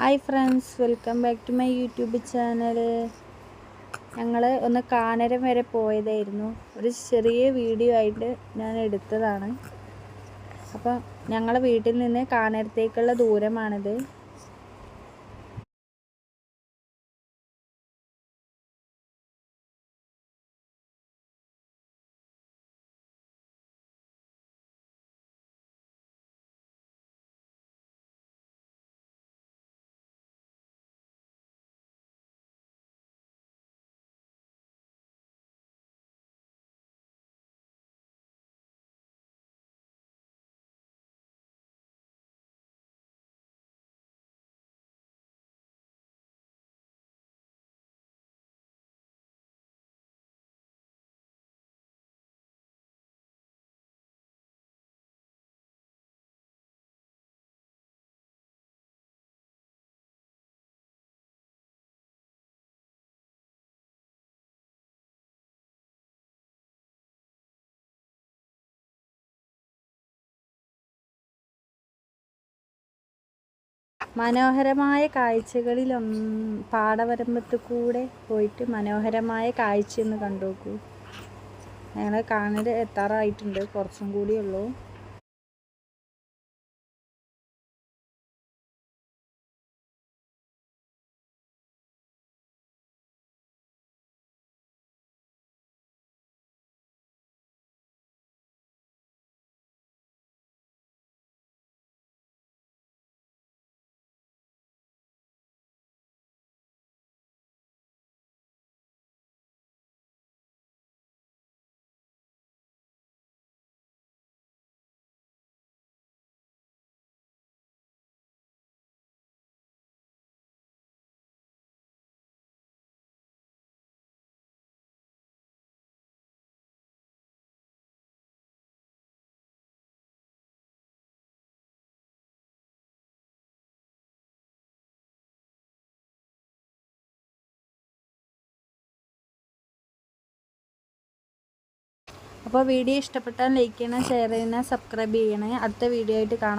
Hi friends welcome back to my YouTube channel ഞങ്ങൾ ഒന്ന് കാനരം വരെ പോയതായിരുന്നു. ഒരു ചെറിയ വീഡിയോ ആയിട്ട് ഞാൻ എടുത്തതാണ്. അപ്പം ഞങ്ങളെ വീട്ടിൽ നിന്ന് കാനരത്തേക്കുള്ള ദൂരമാണിത്. മനോഹരമായ കാഴ്ചകളിലൊന്ന് പാടവരമ്പത്ത് കൂടെ പോയിട്ട് മനോഹരമായ കാഴ്ച ഒന്ന് കണ്ടു നോക്കൂ ഞങ്ങൾ കാണൽ എത്താറായിട്ടുണ്ട്. കുറച്ചും കൂടിയേ അപ്പോൾ വീഡിയോ ഇഷ്ടപ്പെട്ടാൽ ലൈക്ക് ചെയ്യണം ഷെയർ ചെയ്യണം സബ്സ്ക്രൈബ് ചെയ്യണേ. അടുത്ത വീഡിയോ ആയിട്ട് കാണാം.